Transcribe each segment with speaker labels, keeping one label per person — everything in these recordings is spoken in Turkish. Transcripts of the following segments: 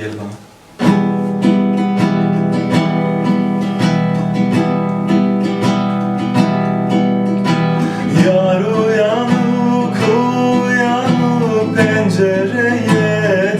Speaker 1: Gel bana. Yar uyanık uyanık pencereye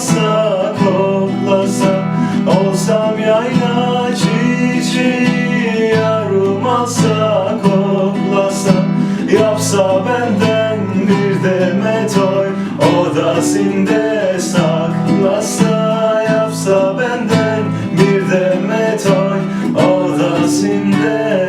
Speaker 1: alsa koklasa Olsam yayla çiçeği Yarım alsa koklasa Yapsa benden bir demet oy Odasinde saklasa Yapsa benden bir demet oy Odasinde